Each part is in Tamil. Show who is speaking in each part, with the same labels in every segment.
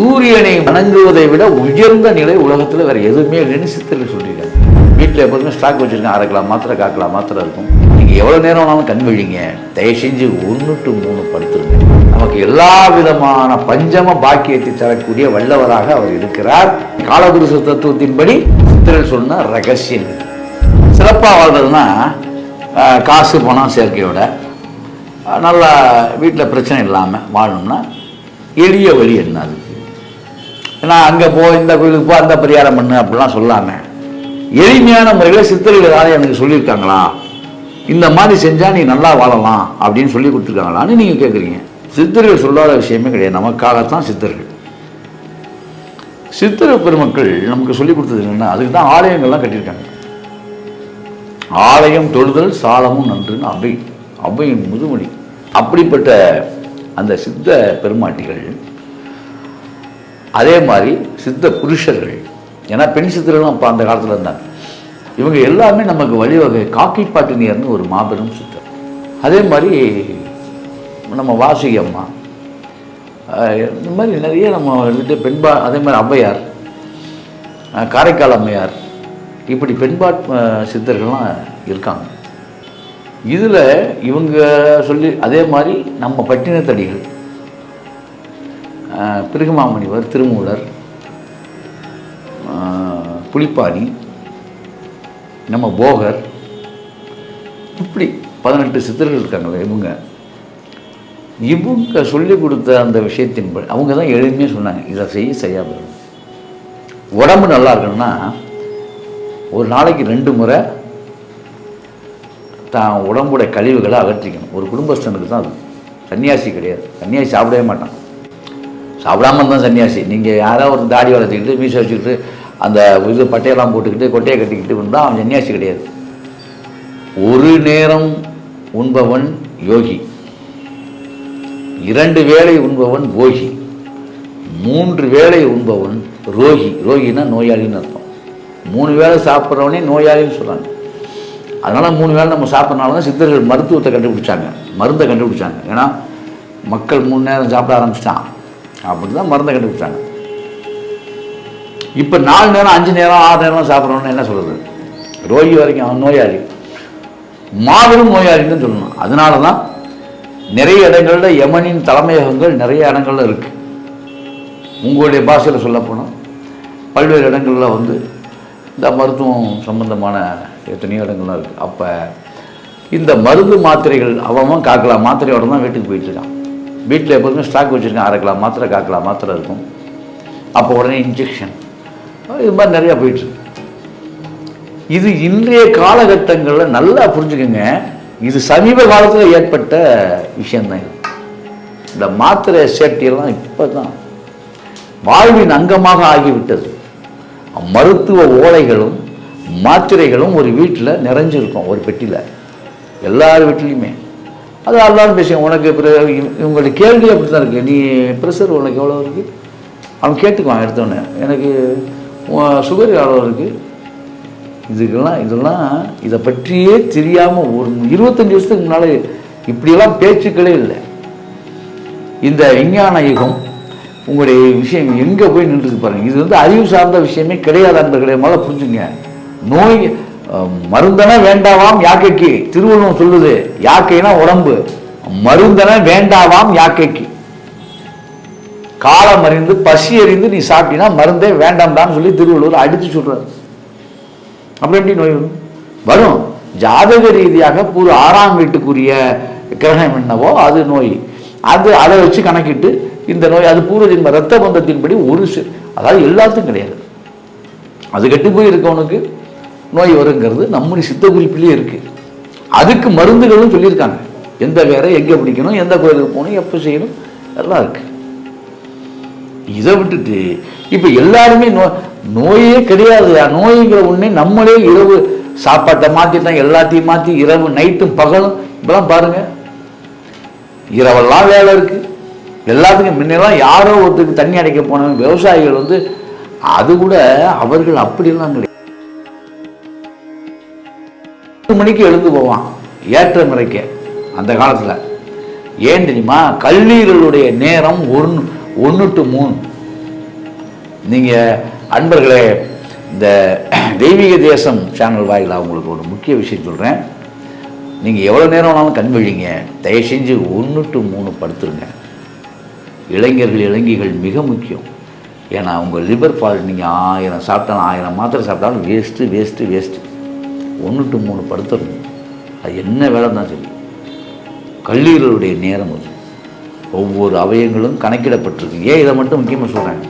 Speaker 1: சூரியனை வணங்குவதை விட உயர்ந்த நிலை உலகத்தில் வேறு எதுவுமே இல்லைன்னு சித்தர்கள் சொல்லியிருக்காங்க. வீட்டில் எப்போதுமே ஸ்டாக் வச்சுருக்கேன் அரை கிலோ மாத்திரை காக்கலா மாத்திரை இருக்கும். நீங்கள் எவ்வளோ நேரம் வேணாலும் கண் விழிங்க தயவு செஞ்சு ஒன்று டு மூணு படுத்துருங்க. நமக்கு எல்லா விதமான பஞ்சம பாக்கியத்தை தரக்கூடிய வல்லவராக அவர் இருக்கிறார். காலகுருச தத்துவத்தின்படி சித்தர்கள் சொன்ன ரகசியம் சிறப்பாக வாழ்றதுன்னா காசு பணம் சேர்க்கையோட நல்லா வீட்டில் பிரச்சனை இல்லாமல் வாழணும்னா எளிய வழி என்ன ஏன்னா அங்கே போ இந்த கோயிலுக்கு போ அந்த பரிகாரம் பண்ணு அப்படிலாம் சொல்லாமல் எளிமையான முறையில் சித்தர்கள் ஏதாவது எனக்கு சொல்லியிருக்காங்களா? இந்த மாதிரி செஞ்சால் நீ நல்லா வாழலாம் அப்படின்னு சொல்லி கொடுத்துருக்காங்களான்னு நீங்கள் கேட்குறீங்க சித்தர்கள் சொல்லாத விஷயமே கிடையாது. நமக்காகத்தான் சித்தர்கள். சித்திர பெருமக்கள் நமக்கு சொல்லிக் கொடுத்தது என்னென்னா அதுக்கு தான் ஆலயங்கள்லாம் கட்டியிருக்காங்க. ஆலயம் தொழுதல் சாலமும் நன்றுன்னு அவை அவையின் முதுமொழி அப்படிப்பட்ட அந்த சித்த பெருமாட்டிகள் அதே மாதிரி சித்த புருஷர்கள். ஏன்னா பெண் சித்தர்களும் அப்போ அந்த காலத்தில் இருந்தாங்க. இவங்க எல்லாமே நமக்கு வழிவகை. காக்கி பாட்டினியர்னு ஒரு மாபெரும் சித்தர். அதே மாதிரி நம்ம வாசுகி அம்மா. இந்த மாதிரி நிறைய நம்ம வந்துட்டு பெண்பா அதே மாதிரி ஔவையார் காரைக்கால் அம்மையார். இப்படி பெண்பாட் சித்தர்கள்லாம் இருக்காங்க. இதில் இவங்க சொல்லி அதே மாதிரி நம்ம பட்டினத்தடிகள். பிருகுமாமணிவர் திருமூலர் புலிப்பாணி நம்ம போகர் இப்படி பதினெட்டு சித்தர்கள் இருக்காங்களே இவங்க. இவங்க சொல்லி கொடுத்த அந்த விஷயத்தின்படி அவங்க தான் எளிமையாக சொன்னாங்க இதை செய்ய செய்யாத உடம்பு நல்லா இருக்கணும்னா ஒரு நாளைக்கு ரெண்டு முறை தான் உடம்புடைய கழிவுகளை அகற்றிக்கணும். ஒரு குடும்பஸ்தனுக்கு தான் அது. சன்னியாசி கிடையாது. சன்னியாசி சாப்பிடவே மாட்டான். சாப்பிடாம தான் சன்னியாசி. நீங்கள் யாராவது ஒரு தாடி வளர்த்துக்கிட்டு மீசை வச்சுக்கிட்டு அந்த இது பட்டையெல்லாம் போட்டுக்கிட்டு கொட்டையை கட்டிக்கிட்டு இருந்தால் அவன் சன்னியாசி கிடையாது. ஒரு நேரம் உண்பவன் யோகி. இரண்டு வேளை உண்பவன் போகி. மூன்று வேளை உண்பவன் ரோகி. ரோகினா நோயாளின்னு அர்த்தம். மூணு வேளை சாப்பிட்றவனே நோயாளின்னு சொல்கிறாங்க அதனால் மூணு வேளை நம்ம சாப்பிட்றனால தான் சித்தர்கள் மருத்துவத்தை கண்டுபிடிச்சாங்க. மருந்தை கண்டுபிடிச்சாங்க. ஏன்னா மக்கள் மூணு நேரம் சாப்பிட ஆரம்பிச்சிட்டான். அப்படி தான் மருந்தை கண்டுபிடிச்சாங்க. இப்போ நாலு நேரம் அஞ்சு நேரம் ஆறு நேரம் சாப்பிட்றோன்னு என்ன சொல்கிறது ரோகி வரைக்கும் அவன் நோயாளி. மாபெரும் நோயாளின்னு சொல்லணும். அதனால தான் நிறைய இடங்களில் யமனின் தலைமையகங்கள் நிறைய இடங்களில் இருக்குது உங்களுடைய பாஷையில் சொல்லப்போனால் பல்வேறு இடங்களில் வந்து இந்த மருத்துவம் சம்பந்தமான எத்தனையோ இடங்கள்லாம் இருக்குது அப்போ இந்த மருந்து மாத்திரைகள் அவன் காக்கலாம் மாத்திரையோட தான் வீட்டுக்கு போயிட்டுருக்கான் வீட்டில் எப்போதுமே ஸ்டாக் வச்சுருக்கேன். அரை கிலோ மாத்திரை காக்கலாம் மாத்திரை இருக்கும். அப்போ உடனே இன்ஜெக்ஷன் இது மாதிரி நிறையா போயிட்டுருக்கு இது இன்றைய காலகட்டங்களில் நல்லா புரிஞ்சுக்கோங்க. இது சமீப காலத்தில் ஏற்பட்ட விஷயந்தான் இந்த மாத்திரை சேஃப்டியெல்லாம் இப்போ தான் வாழ்வின் அங்கமாக ஆகிவிட்டது. மருத்துவ ஓலைகளும் மாத்திரைகளும் ஒரு வீட்டில் நிறைஞ்சிருக்கும் ஒரு பெட்டியில் எல்லார் வீட்லேயுமே அது எல்லாரும் பேசுங்க உனக்கு இவங்களுடைய கேள்வி அப்படி தான் இருக்குது நீ ப்ரெஷர் உனக்கு எவ்வளோ இருக்குது அவன் கேட்டுக்குவான் எடுத்தோடனே. எனக்கு சுகர் எவ்வளோ இருக்குது இதுக்கெல்லாம் இதெல்லாம் இதை பற்றியே தெரியாமல் ஒரு இருபத்தஞ்சி வருஷத்துக்கு முன்னால் இப்படியெல்லாம் பேச்சுக்களே இல்லை. இந்த விஞ்ஞான யுகம் உங்களுடைய விஷயம் எங்கே போய் நின்றுருக்கு பாருங்கள் இது வந்து அறிவு சார்ந்த விஷயமே கிடையாது அன்பர்களே. முதல்ல புரிஞ்சுங்க. நோய் மருந்தன வேண்டாவாம் யாக்கைக்கு? திருவள்ளுவம் சொல்லுது யாக்கைனா உடம்பு. மருந்தன வேண்டாவாம் யாக்கைக்கு? காலம் அறிந்து பசி அறிந்து நீ சாப்பிட்டீன்னா மருந்தே வேண்டாம்டான்னு சொல்லி திருவள்ளுவர் அடித்து சொல்றாரு. அப்புறம் எப்படி நோய் வரும்? வரும். ஜாதக ரீதியாக ஒரு ஆறாம் வீட்டுக்குரிய கிரகம் என்னவோ அது நோய். அது அதை வச்சு கணக்கிட்டு இந்த நோய் அது பூர்வ ஜென்ம ரத்த பந்தத்தின்படி ஒரு அதாவது எல்லாத்துக்கும் கிடையாது. அது கெட்டு போய் இருக்கவனுக்கு நோய் வருங்கிறது நம்முடைய சித்த குறிப்பிலே இருக்கு. அதுக்கு மருந்துகளும் சொல்லியிருக்காங்க. எந்த வேற எங்கே பிடிக்கணும் எந்த கோயிலுக்கு போகணும் எப்போ செய்யணும் எல்லாம் இருக்கு. இதை விட்டுட்டு இப்போ எல்லாருமே நோ நோயே கிடையாது. நோய்ங்கிற ஒன்றே நம்மளே இரவு சாப்பாட்டை மாற்றிட்டோம் எல்லாத்தையும் மாற்றி இரவு நைட்டும் பகலும் இப்பெல்லாம் பாருங்க. இரவெல்லாம் வேலை இருக்கு. எல்லாத்துக்கும் முன்னெல்லாம் யாரோ ஒருத்தருக்கு தண்ணி அடைக்க போனவங்க விவசாயிகள் வந்து அது கூட அவர்கள் அப்படிலாம் கிடையாது. பத்து மணிக்கு எழுந்து போவான். ஏற்ற முறைக்க. அந்த காலத்தில். ஏன் தெரியுமா? கல்லீரலுடைய நேரம் ஒன்று ஒன்று டு மூணு. நீங்கள் அன்பர்களே இந்த தெய்வீக தேசம் சேனல் வாயிலாக உங்களுக்கு ஒரு முக்கிய விஷயம் சொல்கிறேன் நீங்கள் எவ்வளோ நேரம் வேணாலும் கண் விழிங்க. தயவு செஞ்சு ஒன்று டு மூணு படுத்துருங்க. இளைஞர்கள் இளைஞிகள் மிக முக்கியம். ஏன்னா உங்கள் லிவர் பால் நீங்கள் ஆயிரம் சாப்பிட்டாலும் ஆயிரம் மாத்திரை சாப்பிட்டாலும் வேஸ்ட்டு வேஸ்ட்டு வேஸ்ட்டு ஒன்று டு மூணு படுத்துருந்தோம் அது என்ன வேலை தான் சரி. கல்லீரலுடைய நேரம் அது. ஒவ்வொரு அவயங்களும் கணக்கிடப்பட்டிருக்கு. ஏன் இதை மட்டும் முக்கியமாக சொல்கிறேன்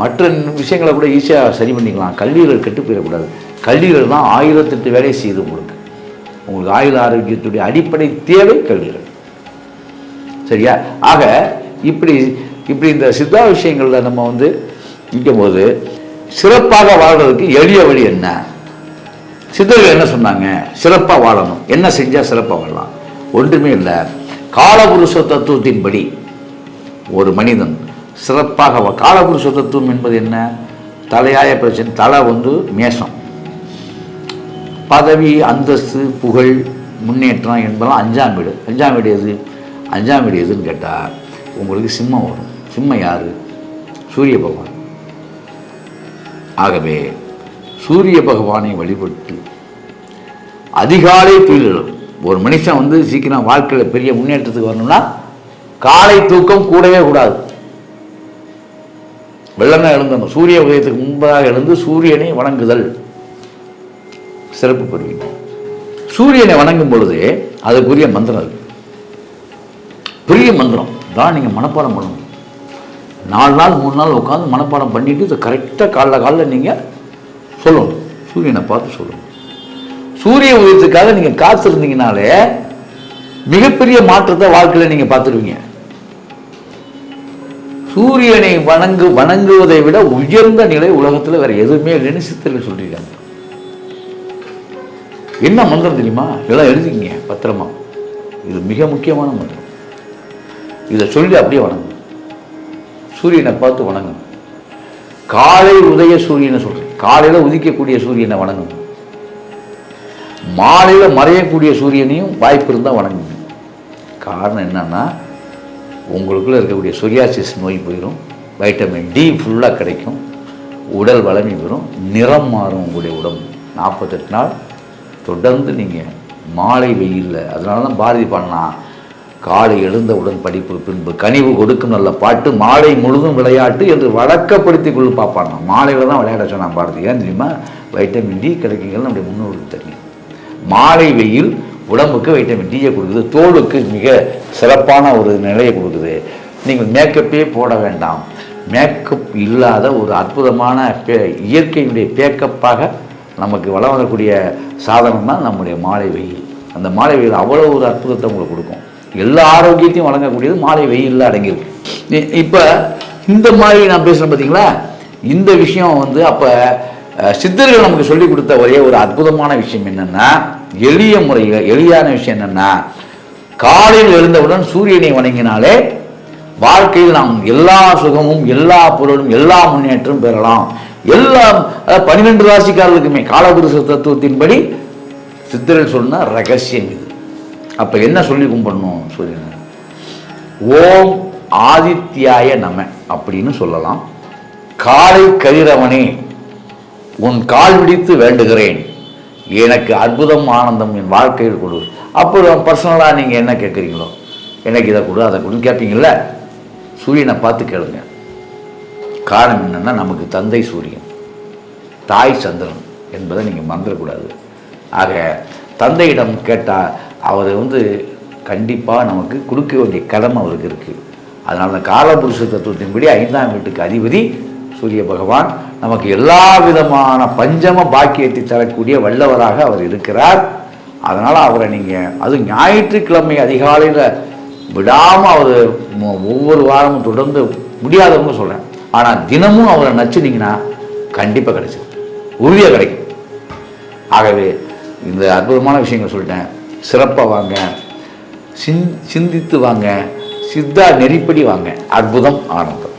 Speaker 1: மற்ற விஷயங்களை கூட ஈஸியாக சரி பண்ணிக்கலாம். கல்லீரல் கெட்டு போயிடக்கூடாது. கல்லீரல் தான் ஆயிரத்தெட்டு வேலையை செய்து உங்களுக்கு. உங்களுக்கு ஆயுள் ஆரோக்கியத்துடைய அடிப்படை தேவை கல்லீரல். சரியா? ஆக இப்படி இப்படி இந்த சித்தா விஷயங்களில் நம்ம வந்து நிற்கும் போது சிறப்பாக வாழ்கிறதுக்கு எளிய வழி என்ன? சித்தர்கள் என்ன சொன்னாங்க? சிறப்பாக வாழணும். என்ன செஞ்சால் சிறப்பாக வாழலாம்? ஒன்றுமே இல்லை. காலபுருஷ தத்துவத்தின்படி ஒரு மனிதன் சிறப்பாக வா- காலபுருஷ தத்துவம் என்பது என்ன? தலையாய பிரச்சனை தலை வந்து மேஷம். பதவி அந்தஸ்து புகழ் முன்னேற்றம் என்பதெல்லாம் அஞ்சாம் வீடு. அஞ்சாம் வீடு எது? அஞ்சாம் வீடு எதுன்னு கேட்டால் உங்களுக்கு சிம்மம் வரும். சிம்மம் யார்? சூரிய பகவான். ஆகவே சூரிய பகவானை வழிபட்டு அதிகாலை துயிலும் ஒரு மனுஷன் வந்து சீக்கிரம் வாழ்க்கையில் பெரிய முன்னேற்றத்துக்கு வரணும்னா காலை தூக்கம் கூடவே கூடாது. வெள்ளனை எழுந்தணும். சூரிய உதயத்துக்கு முன்பதாக எழுந்து சூரியனை வணங்குதல். சிறப்பு பெறுவீங்க சூரியனை வணங்கும் பொழுது அதுக்குரிய மந்திரம் இருக்கு பெரிய மந்திரம். தான் நீங்கள் மனப்பாடம் பண்ணணும். நாலு நாள் மூணு நாள் உட்காந்து மனப்பாடம் பண்ணிட்டு இதை கரெக்டாக காலைல காலில் நீங்கள் சொல்லணும் சூரியனை பார்த்து சொல்லணும் சூரிய உதயத்துக்காக நீங்கள் காத்திருந்தீங்கனாலே மிகப்பெரிய மாற்றத்தை வாழ்க்கையில் நீங்கள் பார்த்துருவீங்க. சூரியனை வணங்கு வணங்குவதை விட உயர்ந்த நிலை உலகத்தில் வேற எதுவுமே இல்லைன்னு சித்தர்கள் சொல்லியிருக்காங்க. என்ன மந்திரம் தெரியுமா? இதெல்லாம் எழுதிக்கிங்க பத்திரமா. இது மிக முக்கியமான மந்திரம். இதை சொல்லி அப்படியே வணங்கும் சூரியனை பார்த்து வணங்கணும் காலை உதய சூரியனை சொல்றேன். காலையில் உதிக்கக்கூடிய சூரியனை வணங்குங்க மாலையில் மறையக்கூடிய சூரியனையும் வாய்ப்பு இருந்தால் வணங்குங்க காரணம் என்னன்னா உங்களுக்குள்ள இருக்கக்கூடிய சொரியாசிஸ் நோய் போயிடும் வைட்டமின் டி ஃபுல்லாக கிடைக்கும் உடல் வளமை பெறும் நிறம் மாறும் உங்களுடைய உடம்பு. நாற்பத்தெட்டு நாள் தொடர்ந்து நீங்கள் மாலை வெயிலில் அதனால தான் பாரதி பண்ணா காலை எழுந்தவுடன் படிப்பு பின்பு கனிவு கொடுக்கும் நல்ல பாட்டு மாலை முழுதும் விளையாட்டு என்று வழக்கப்படுத்தி கொள்ளு பார்ப்பாங்க மாலையில் தான் விளையாட சொன்னான் பாரதி. ஏன் தெரியுமா? வைட்டமின் டி கிடைக்குங்கிறது நம்முடைய முன்னோருக்கு தெரியும் மாலை வெயில் உடம்புக்கு வைட்டமின் டியை கொடுக்குது. தோலுக்கு மிக சிறப்பான ஒரு நிலையை கொடுக்குது. நீங்கள் மேக்கப்பே போட வேண்டாம். மேக்கப் இல்லாத ஒரு அற்புதமான பே- இயற்கையினுடைய பேக்கப்பாக நமக்கு வளம் வரக்கூடிய சாதனம் தான் நம்முடைய மாலை வெயில். அந்த மாலை வெயில் அவ்வளோ ஒரு அற்புதத்தை உங்களுக்கு கொடுக்கும். எல்லா ஆரோக்கியத்தையும் வழங்கக்கூடியது மாலை வெயிலில் அடங்கியிருக்கு. இப்போ இந்த மாதிரி நான் பேசுகிறேன் பார்த்தீங்களா இந்த விஷயம் வந்து அப்போ சித்தர்கள் நமக்கு சொல்லி கொடுத்த ஒரே ஒரு அற்புதமான விஷயம் என்னென்னா எளிய முறையில் எளியான விஷயம் என்னென்னா காலையில் எழுந்தவுடன் சூரியனை வணங்கினாலே வாழ்க்கையில் நாம் எல்லா சுகமும் எல்லா பொருளும் எல்லா முன்னேற்றமும் பெறலாம். எல்லாம் பன்னிரெண்டு ராசிக்காரர்களுக்குமே காலபுருஷ தத்துவத்தின்படி சித்தர்கள் சொன்ன ரகசியம் இது. அப்போ என்ன சொல்லி கும்பிடணும் சூரியனை ஓம் ஆதித்யாய நம அப்படின்னு சொல்லலாம். காலை கதிரவனே உன் கால் விடித்து வேண்டுகிறேன். எனக்கு அற்புதம் ஆனந்தம் என் வாழ்க்கையில் கொடு. அப்புறம் பர்சனலாக நீங்கள் என்ன கேட்குறீங்களோ எனக்கு இதை கொடு அதை கொடுன்னு கேட்பீங்கள்ல சூரியனை பார்த்து கேளுங்க. காரணம் என்னன்னா நமக்கு தந்தை சூரியன் தாய் சந்திரன் என்பதை நீங்கள் மறந்துடக்கூடாது ஆக தந்தையிடம் கேட்டால் அவர் வந்து கண்டிப்பாக நமக்கு கொடுக்க வேண்டிய கடமை அவருக்கு இருக்குது அதனால் அந்த காலபுருஷ தத்துவத்தின்படி ஐந்தாம் வீட்டுக்கு அதிபதி சூரிய பகவான். நமக்கு எல்லா விதமான பஞ்சம பாக்கியத்தை தரக்கூடிய வல்லவராக அவர் இருக்கிறார். அதனால் அவரை நீங்கள் அதுவும் ஞாயிற்றுக்கிழமை அதிகாலையில் விடாமல் அவர் ஒவ்வொரு வாரமும் தொடர்ந்து முடியாதவங்க சொல்கிறேன் ஆனால் தினமும் அவரை நச்சுனீங்கன்னா கண்டிப்பாக கிடைச்சிடும் உறுதியாக கிடைக்கும். ஆகவே இந்த அற்புதமான விஷயங்கள் சொல்லிட்டேன். சிறப்பாக வாங்க சிந் சிந்தித்து வாங்க. சித்தா நெறிப்படி வாங்க. அற்புதம் ஆனந்தம்.